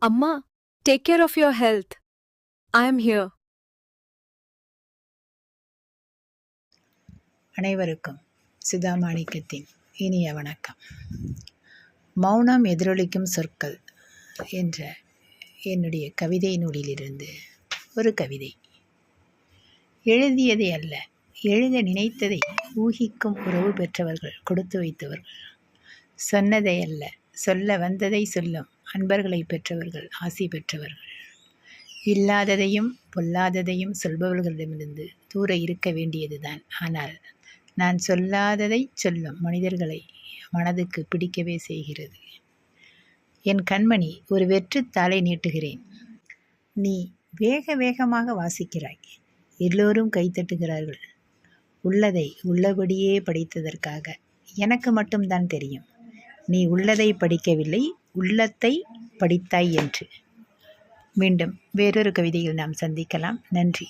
அம்மா take care of your health I am here அனைவருக்கும் சுதா மாணிக்கத்தின் இனிய வணக்கம். மௌனம் எதிரொலிக்கும் சொற்கள் என்ற என்னுடைய கவிதை நூலிலிருந்து ஒரு கவிதை. எழுதியதை அல்ல எழுத நினைத்ததை ஊகிக்கும் உறவு பெற்றவர்கள் கொடுத்து வைத்தவர்கள். சொன்னதை அல்ல சொல்ல வந்ததை சொல்லும் அன்பர்களை பெற்றவர்கள் ஆசி பெற்றவர்கள். இல்லாததையும் பொல்லாததையும் சொல்பவர்களிடமிருந்து தூர இருக்க வேண்டியதுதான். ஆனால் நான் சொல்லாததை சொல்லும் மனிதர்களை மனதுக்கு பிடிக்கவே செய்கிறது. என் கண்மணி ஒரு வெற்று தாளை நீட்டுகிறேன். நீ வேக வேகமாக வாசிக்கிறாய். எல்லோரும் கைத்தட்டுகிறார்கள் உள்ளதை உள்ளபடியே படித்ததற்காக எனக்கு மட்டும்தான் தெரியும். நீ உள்ளதை படிக்கவில்லை உள்ளத்தை படித்தாய் என்று. மீண்டும் வேறொரு கவிதையில் நாம் சந்திக்கலாம். நன்றி.